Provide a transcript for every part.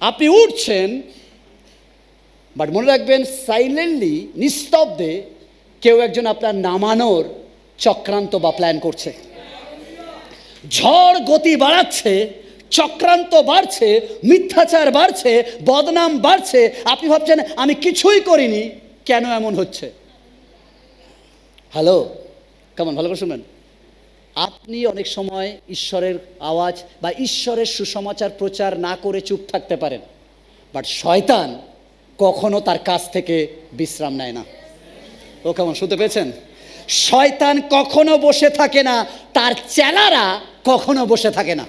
আপনি উঠছেন বাট মনে রাখবেন সাইলেন্টলি নিস্তব্ধে কেউ একজন আপনার নামানোর চক্রান্ত বা প্ল্যান করছে। ঝড় গতি বাড়াচ্ছে, চক্রান্ত বাড়ছে, মিথ্যাচার বাড়ছে, বদনাম বাড়ছে। আপনি ভাবছেন, আমি কিছুই করিনি, কেন এমন হচ্ছে? হ্যালো কেমন ভালো করে শুনবেন। আপনি অনেক সময় ঈশ্বরের আওয়াজ বা ঈশ্বরের সুসমাচার প্রচার না করে চুপ থাকতে পারেন। বাট শয়তান কখনো তার কাছ থেকে বিশ্রাম নেয় না। ও কেমন, শুনতে পেয়েছেন? শয়তান কখনো বসে থাকে না, তার চেলারা কখনো বসে থাকে না।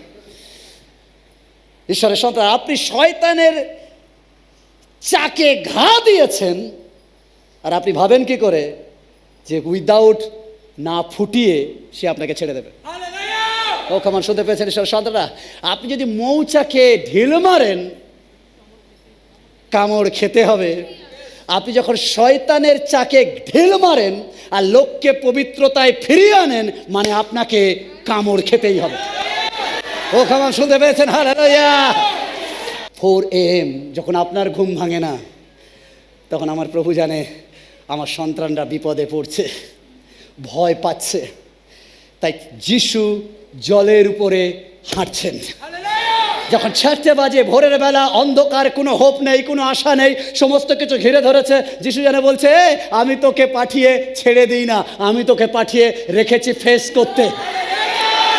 ঈশ্বরের সন্তান, আপনি শয়তানের চাকে ঘা দিয়েছেন, আর আপনি ভাবেন কি করে? যে উইদাউট না ফুটিয়ে সে আপনাকে ছেড়ে দেবে। ও কেমন শুনতে পেয়েছেন ঈশ্বর? সন্তানরা আপনি যদি মৌচাকে ঢিল মারেন কামড় খেতে হবে। আপনি যখন শয়তানের চাকে ঢিল মারেন আর লোককে পবিত্রতায় ফিরিয়ে আনেন মানে আপনাকে কামড় খেতেই হবে। ও কেমন শুনতে পেয়েছেন? হালেলুয়া ফোর এম যখন আপনার ঘুম ভাঙে না তখন আমার প্রভু জানে আমার সন্তানরা বিপদে পড়ছে। ভয় পাচ্ছে। তাই যিশু জলের উপরে হাঁটছেন। যখন ছাড়তে বাজে, ভোরের বেলা অন্ধকার, কোনো হোপ নেই, কোনো আশা নেই, সমস্ত কিছু ঘিরে ধরেছে। যিশু যেন বলছে আমি তোকে পাঠিয়ে ছেড়ে দিই না, আমি তোকে পাঠিয়ে রেখেছি ফেস করতে।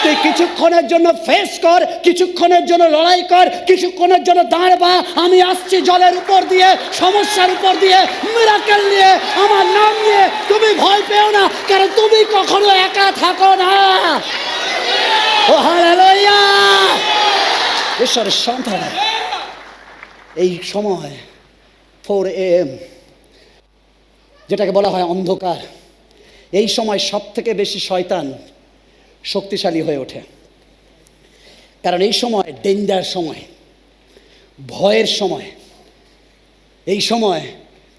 তুই কিছুক্ষণের জন্য ফেস কর, কিছুক্ষণের জন্য লড়াই কর, কিছুক্ষণের জন্য দাঁড় বা। আমি আসছি জলের উপর দিয়ে, সমস্যার উপর দিয়ে মিরাকেল নিয়ে, আমার নাম নিয়ে। তুমি ভয় পেও না, কারণ তুমি কখনো একা থাকো না। ও হালেলুয়া ঈশ্বরের সন্তান। এই সময় ফোর এম যেটাকে বলা হয় অন্ধকার, এই সময় সব থেকে বেশি শয়তান শক্তিশালী হয়ে ওঠে। কারণ এই সময় ডেঞ্জার সময়, ভয়ের সময়। এই সময়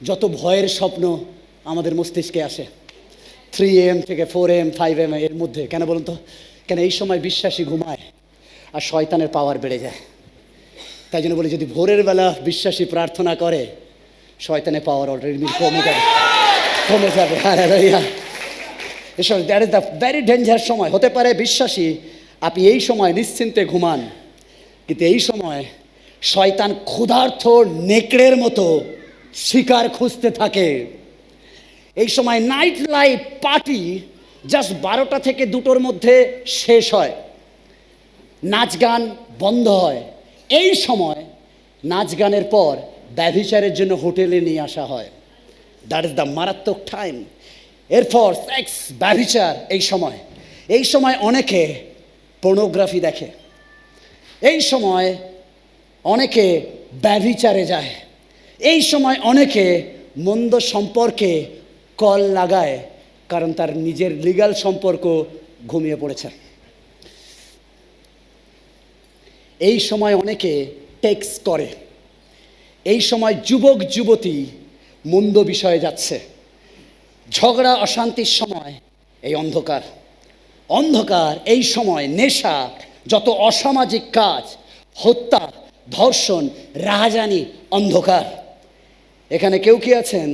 যত ভয়ের স্বপ্ন আমাদের মস্তিষ্কে আসে থ্রি এম থেকে ফোর এম ফাইভ এম এর মধ্যে, কেন বলুন তো? কেন এই সময় বিশ্বাসী ঘুমায় আর শয়তানের পাওয়ার বেড়ে যায়। তাই জন্য বলি, যদি ভোরের বেলা বিশ্বাসী প্রার্থনা করে, শয়তানের পাওয়ার অলরেডি কমে যাবে। কমে যাবে। হ্যাঁ that is the very danger সময়। হতে পারে বিশ্বাসী, আপনি এই সময় নিশ্চিন্তে ঘুমান। কিন্তু এই সময় শয়তান ক্ষুধার্থ নেকড়ের মতো শিকার খুঁজতে থাকে। এই সময় নাইট লাইফ পার্টি জাস্ট বারোটা থেকে দুটোর মধ্যে শেষ হয়। নাচ গান বন্ধ হয়। এই সময় নাচ গানের পর ব্যভিচারের জন্য হোটেলে নিয়ে আসা হয়। দ্যাট ইজ দ্য মারাত্মক টাইম এরপর সেক্স ব্যভিচার এই সময়। এই সময় অনেকে পর্নোগ্রাফি দেখে। এই সময় অনেকে ব্যভিচারে যায়। এই সময় অনেকে মন্দ সম্পর্কে কল লাগায়, কারণ তার নিজের লিগাল সম্পর্ক ঘুমিয়ে পড়েছে। এই সময় অনেকে টেক্স করে। এই সময় যুবক যুবতী মন্দ বিষয়ে যাচ্ছে। ঝগড়া, অশান্তির সময়, এই অন্ধকার। অন্ধকার, এই সময় নেশা, যত অসামাজিক কাজ, হত্যা, ধর্ষণ, রাহাজানি, অন্ধকার। এখানে কেউ কি আছেন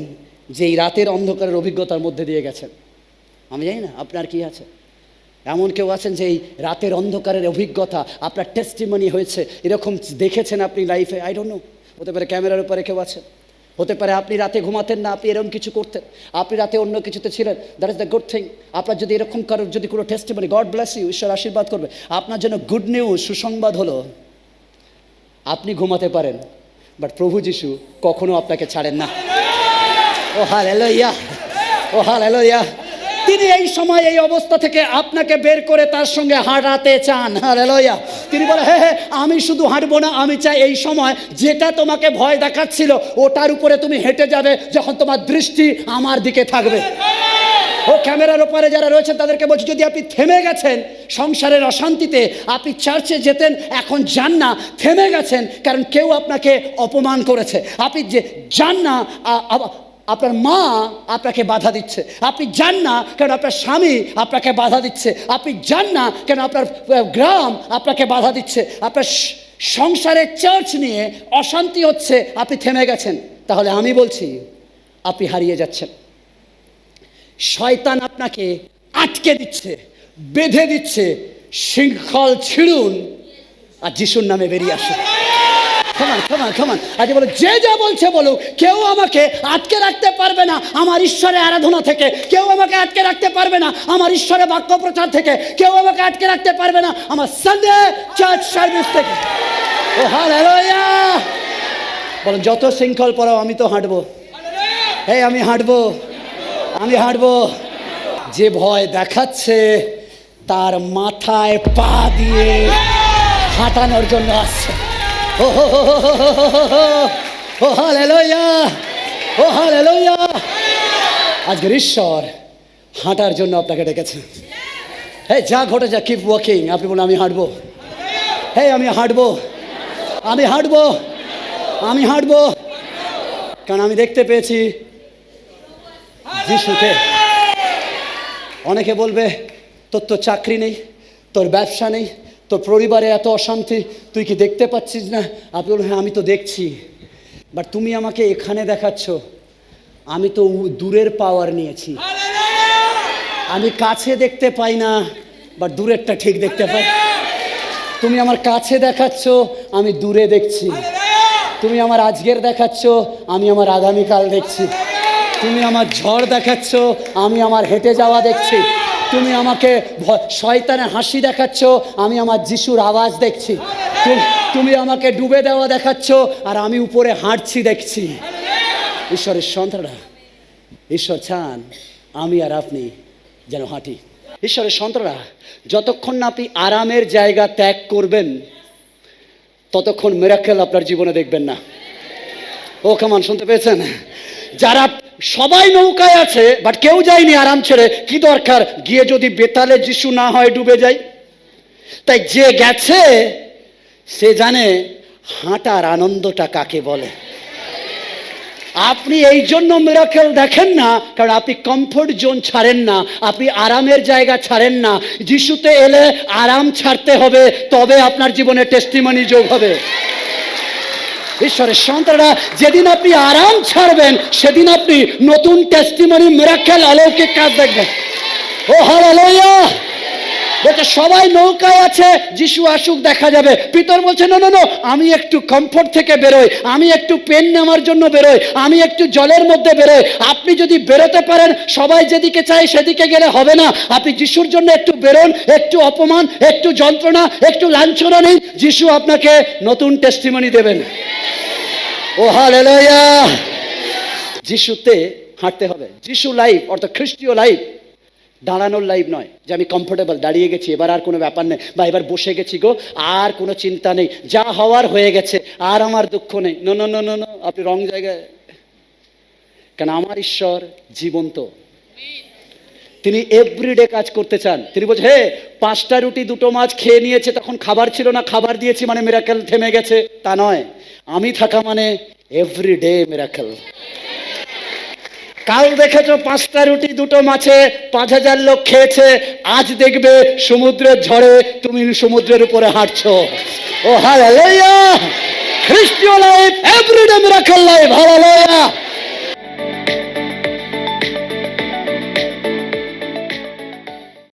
যে এই রাতের অন্ধকারের অভিজ্ঞতার মধ্যে দিয়ে গেছেন? আমি জানি না, আপনার কি আছে? এমন কেউ আছেন যে এই রাতের অন্ধকারের অভিজ্ঞতা, আপনার টেস্টিমনি হয়েছে, এরকম দেখেছেন আপনি লাইফে আই ডোন্ট নো হতে পারে ক্যামেরার উপরে কেউ আছেন। হতে পারে আপনি রাতে ঘুমাতেন না, আপনি এরকম কিছু করতেন। আপনি রাতে অন্য কিছুতে ছিলেন। That is the good thing আপনার যদি এরকম কারোর যদি কোনো টেস্ট মানে গড ব্লেস ইউ ঈশ্বর আশীর্বাদ করবে। আপনার জন্য গুড নিউজ সুসংবাদ হলো, আপনি ঘুমাতে পারেন বাট প্রভু যিশু কখনো আপনাকে ছাড়েন না। ও হাল ইয়া ও হাল ইয়া তিনি এই সময় এই অবস্থা থেকে আপনাকে বের করে তার সঙ্গে হাঁটাতে চান। হালেলুয়া। তিনি বলে হ্যাঁ হ্যাঁ আমি শুধু হাঁটবো না, আমি চাই এই সময় যেটা তোমাকে ভয় দেখাচ্ছিল, ওটার উপরে তুমি হেঁটে যাবে যখন তোমার দৃষ্টি আমার দিকে থাকবে। ও ক্যামেরার ওপারে যারা রয়েছেন, তাদেরকে বলছি, যদি আপনি থেমে গেছেন সংসারের অশান্তিতে, আপনি চার্চে যেতেন, এখন যান না, থেমে গেছেন, কারণ কেউ আপনাকে অপমান করেছে। আপনি যে যান না আপনার মা আপনাকে বাধা দিচ্ছে। আপনি যান না কেন আপনার স্বামী আপনাকে বাধা দিচ্ছে। আপনি যান না কেন আপনার গ্রাম আপনাকে বাধা দিচ্ছে। আপনার স- সংসারে চার্চ নিয়ে অশান্তি হচ্ছে, আপনি থেমে গেছেন। তাহলে আমি বলছি, আপনি হারিয়ে যাচ্ছেন। শয়তান আপনাকে আটকে দিচ্ছে, বেঁধে দিচ্ছে, শৃঙ্খল ছিড়ুন, আর যিশুর নামে বেরিয়ে আসুন। খামান খামান খামান আজ বলো, যে যা বলছে বলুক, কেউ আমাকে আটকে রাখতে পারবে না আমার ঈশ্বরের আরাধনা থেকে। কেউ আমাকে আটকে রাখতে পারবে না আমার ঈশ্বরের বাক্য প্রচার থেকে। কেউ আমাকে আটকে রাখতে পারবে না আমার সানডে চার্চ সার্ভিস থেকে। ও হালেলুয়া বলো, যত শৃঙ্খল পরাও আমি তো হাঁটবো। এই, আমি হাঁটবো। আমি হাঁটবো। যে ভয় দেখাচ্ছে, তার মাথায় পা দিয়ে হাঁটানোর জন্য আসছে। ও হো হো হো হো হো হো হো। হালেলুয়া ও হালেলুয়া আজকের ঈশ্বর হাঁটার জন্য আপনাকে ডেকেছেন হ্যাঁ যা ঘটে যা কিপ ওয়াকিং আপনি বলুন আমি হাঁটবো হ্যাঁ আমি হাঁটবো আমি হাঁটবো আমি হাঁটবো কারণ আমি দেখতে পেয়েছি যিশুকে অনেকে বলবে তোর তো চাকরি নেই তোর ব্যবসা নেই তোর পরিবারে এত অশান্তি, তুই কি দেখতে পাচ্ছিস না? আপনি বলুন হ্যাঁ আমি তো দেখছি। বাট তুমি আমাকে এখানে দেখাচ্ছ। আমি তো দূরের পাওয়ার নিয়েছি। আমি কাছে দেখতে পাই না বাট দূরেরটা ঠিক দেখতে পাই। তুমি আমার কাছে দেখাচ্ছ, আমি দূরে দেখছি। তুমি আমার আজকের দেখাচ্ছ, আমি আমার আগামীকাল দেখছি। তুমি আমার ঝড় দেখাচ্ছ, আমি আমার হেঁটে যাওয়া দেখছি। তুমি আমাকে শয়তানের হাসি দেখাচ্ছ, আমি আমার যিশুর আওয়াজ দেখছি। তুমি আমাকে ডুবে দেওয়া দেখাচ্ছ, আর আমি উপরে হাঁটছি দেখছি। ঈশ্বরের সন্তানরা, ঈশ্বর চান আমি আর আপনি যেন হাঁটি। ঈশ্বরের সন্তানরা, যতক্ষণ না আপনি আরামের জায়গা ত্যাগ করবেন, ততক্ষণ মেরাকেল আপনার জীবনে দেখবেন না। ও কেমন শুনতে পেয়েছেন? যারা সবাই নৌকায় আছে বাট কেউ যায়নি আরাম ছেড়ে। কি দরকার? গিয়ে যদি বেতালে যিশু না হয় ডুবে যায় তাই যে গেছে, সে জানে হাঁটার আনন্দটা কাকে বলে। আপনি এই জন্য মিরাকেল দেখেন না, কারণ আপনি কমফোর্ট জোন ছাড়েন না, আপনি আরামের জায়গা ছাড়েন না। যিশুতে এলে আরাম ছাড়তে হবে, তবে আপনার জীবনে টেস্টিমনি যোগ হবে। ঈশ্বরের সন্তানরা, যেদিন আপনি আরাম ছাড়বেন, সেদিন আপনি নতুন টেস্টিমনি মিরাকেল অলৌকিক কাজ দেখবেন। ও হালেলুয়া বলছে সবাই নৌকায় আছে, যিশু আসুক, দেখা যাবে। পিতর বলছে না না আমি একটু কমফোর্ট থেকে বেরোই, আমি একটু পেন নেওয়ার জন্য বেরোই, আমি একটু জলের মধ্যে বেরোই। আপনি যদি বেরোতে পারেন, সবাই যেদিকে চায় সেদিকে গেলে হবে না। আপনি যিশুর জন্য একটু বেরোন, একটু অপমান, একটু যন্ত্রণা, একটু লাঞ্ছনা নেই। যিশু আপনাকে নতুন টেস্টিমনি দেবেন। ও হালেলুয়া। যিশুতে হাঁটতে হবে। যিশু লাইফ, অর্থাৎ খ্রিস্টীয় লাইফ, দাঁড়ানোর লাইফ নয় যে আমি কমফোর্টেবল দাঁড়িয়ে গেছি, এবার আর কোনো ব্যাপার নেই, বা এবার বসে গেছি গো, আর কোনো চিন্তা নেই, যা হওয়ার হয়ে গেছে, আর আমার দুঃখ নেই। নো নো নো আপনি রং জায়গায়। কেন? আমার ঈশ্বর জীবন্ত। তিনি এভরিডে কাজ করতে চান। তিনি বলছেন, হে, পাঁচটা রুটি, দুটো মাছ খেয়ে নিয়েছে, তখন খাবার ছিল না, খাবার দিয়েছি মানে মিরাকেল থেমে গেছে। তা নয়, আমি থাকা মানে এভরিডে মিরাকেল কাল দেখেছ, পাঁচটা রুটি, দুটো মাছে পাঁচ হাজার লোক খেয়েছে, আজ দেখবে সমুদ্রের ঝড়ে তুমি সমুদ্রের উপরে হাঁটছো। Oh hallelujah! খ্রিস্টীয় life everyday miracle life hallelujah!